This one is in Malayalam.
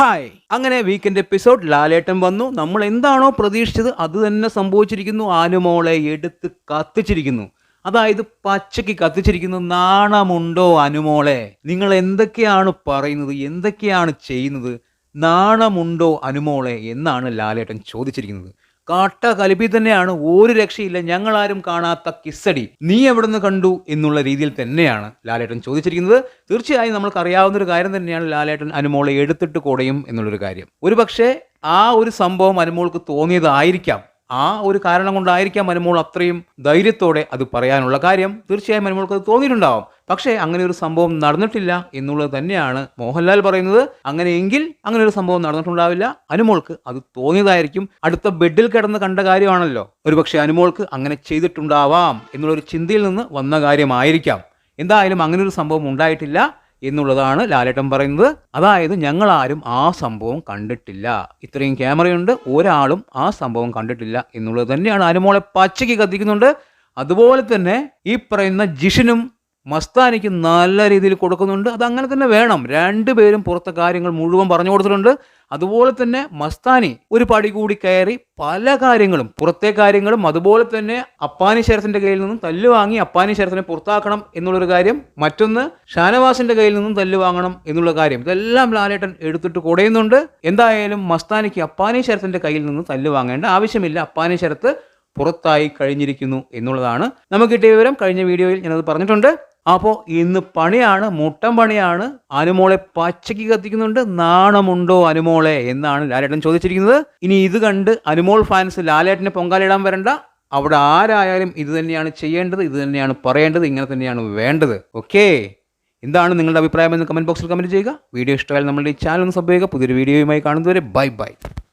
ഹായ്. അങ്ങനെ വീക്കെൻഡ് എപ്പിസോഡ് ലാലേട്ടൻ വന്നു. നമ്മൾ എന്താണോ പ്രതീക്ഷിച്ചത് അത് തന്നെ സംഭവിച്ചിരിക്കുന്നു. ആനുമോളെ എടുത്ത് കത്തിച്ചിരിക്കുന്നു. അതായത് പച്ചയ്ക്ക് കത്തിച്ചിരിക്കുന്നു. നാണമുണ്ടോ അനുമോളെ നിങ്ങൾ എന്തൊക്കെയാണ് പറയുന്നത്? എന്തൊക്കെയാണ് ചെയ്യുന്നത്? നാണമുണ്ടോ അനുമോളെ എന്നാണ് ലാലേട്ടൻ ചോദിച്ചിരിക്കുന്നത്. കാട്ട കലിപ്പി തന്നെയാണ് ഒരു രക്ഷയില്ല. ഞങ്ങളാരും കാണാത്ത കിസ്സടി നീ എവിടുന്ന് കണ്ടു എന്നുള്ള രീതിയിൽ തന്നെയാണ് ലാലേട്ടൻ ചോദിച്ചിരിക്കുന്നത്. തീർച്ചയായും നമ്മൾക്കറിയാവുന്ന ഒരു കാര്യം തന്നെയാണ് ലാലേട്ടൻ അനുമോളെ എടുത്തിട്ട് കൊടയും എന്നുള്ളൊരു കാര്യം. ഒരുപക്ഷെ ആ ഒരു സംഭവം അനുമോൾക്ക് തോന്നിയതായിരിക്കാം. ആ ഒരു കാരണം കൊണ്ടായിരിക്കാം അനുമോൾ അത്രയും ധൈര്യത്തോടെ അത് പറയാനുള്ള കാര്യം. തീർച്ചയായും അനുമോൾക്ക് അത് തോന്നിയിട്ടുണ്ടാവും. പക്ഷേ അങ്ങനെ ഒരു സംഭവം നടന്നിട്ടില്ല എന്നുള്ളത് തന്നെയാണ് മോഹൻലാൽ പറയുന്നത്. അങ്ങനെയെങ്കിൽ അങ്ങനെ ഒരു സംഭവം നടന്നിട്ടുണ്ടാവില്ല. അനുമോൾക്ക് അത് തോന്നിയതായിരിക്കും. അടുത്ത ബെഡിൽ കിടന്ന് കണ്ട കാര്യമാണല്ലോ. ഒരുപക്ഷെ അനുമോൾക്ക് അങ്ങനെ ചെയ്തിട്ടുണ്ടാവാം എന്നുള്ളൊരു ചിന്തയിൽ നിന്ന് വന്ന കാര്യമായിരിക്കാം. എന്തായാലും അങ്ങനെ ഒരു സംഭവം ഉണ്ടായിട്ടില്ല. എന്നുള്ളതാണ് ലാലേട്ടൻ പറയുന്നത്. അതായത് ഞങ്ങളാരും ആ സംഭവം കണ്ടിട്ടില്ല. ഇത്രയും ക്യാമറയുണ്ട്. ഒരാളും ആ സംഭവം കണ്ടിട്ടില്ല എന്നുള്ളത് തന്നെയാണ് അനുമോളെ പച്ചയ്ക്ക് കത്തിക്കുന്നുണ്ട്. അതുപോലെ തന്നെ ഈ പറയുന്ന ജിഷിനും മസ്താനിക്ക് നല്ല രീതിയിൽ കൊടുക്കുന്നുണ്ട്. അത് അങ്ങനെ തന്നെ വേണം. രണ്ടുപേരും പുറത്തെ കാര്യങ്ങൾ മുഴുവൻ പറഞ്ഞു കൊടുത്തിട്ടുണ്ട്. അതുപോലെ തന്നെ മസ്താനി ഒരു പടി കൂടി കയറി പല കാര്യങ്ങളും പുറത്തെ കാര്യങ്ങളും അതുപോലെ തന്നെ അപ്പാനി ശരത്തിന്റെ കയ്യിൽ നിന്നും തല്ല് വാങ്ങി അപ്പാനി ശരത്തിനെ പുറത്താക്കണം എന്നുള്ളൊരു കാര്യം മറ്റൊന്ന് ഷാനവാസിന്റെ കയ്യിൽ നിന്നും തല്ല് വാങ്ങണം എന്നുള്ള കാര്യം. ഇതെല്ലാം ലാലേട്ടൻ എടുത്തിട്ട് കൊടയുന്നുണ്ട്. എന്തായാലും മസ്താനിക്ക് അപ്പാനി ശരത്തിന്റെ കയ്യിൽ നിന്നും തല്ല് വാങ്ങേണ്ട ആവശ്യമില്ല. അപ്പാനി ശരത്ത് പുറത്തായി കഴിഞ്ഞിരിക്കുന്നു എന്നുള്ളതാണ്. നമുക്ക് കിട്ടിയ വിവരം കഴിഞ്ഞ വീഡിയോയിൽ ഞാനത് പറഞ്ഞിട്ടുണ്ട്. അപ്പോൾ ഇന്ന് പണിയാണ് മുട്ടം പണിയാണ്. അനുമോളെ പച്ചയ്ക്ക് കത്തിക്കുന്നുണ്ട്. നാണമുണ്ടോ അനുമോളെ എന്നാണ് ലാലേട്ടൻ ചോദിച്ചിരിക്കുന്നത്. ഇനി ഇത് കണ്ട് അനുമോൾ ഫാൻസ് ലാലേട്ടനെ പൊങ്കാലിടാൻ വരണ്ട. അവിടെ ആരായാലും ഇത് തന്നെയാണ് ചെയ്യേണ്ടത് ഇത് തന്നെയാണ് പറയേണ്ടത് ഇങ്ങനെ തന്നെയാണ് വേണ്ടത്. ഓക്കേ? എന്താണ് നിങ്ങളുടെ അഭിപ്രായം എന്ന് കമന്റ് ബോക്സിൽ കമന്റ് ചെയ്യുക. വീഡിയോ ഇഷ്ടമായാലും നമ്മളുടെ ഈ ചാനൽ ഒന്ന് സബ് പുതിയൊരു വീഡിയോയുമായി കാണുന്നതുവരെ ബൈ ബൈ.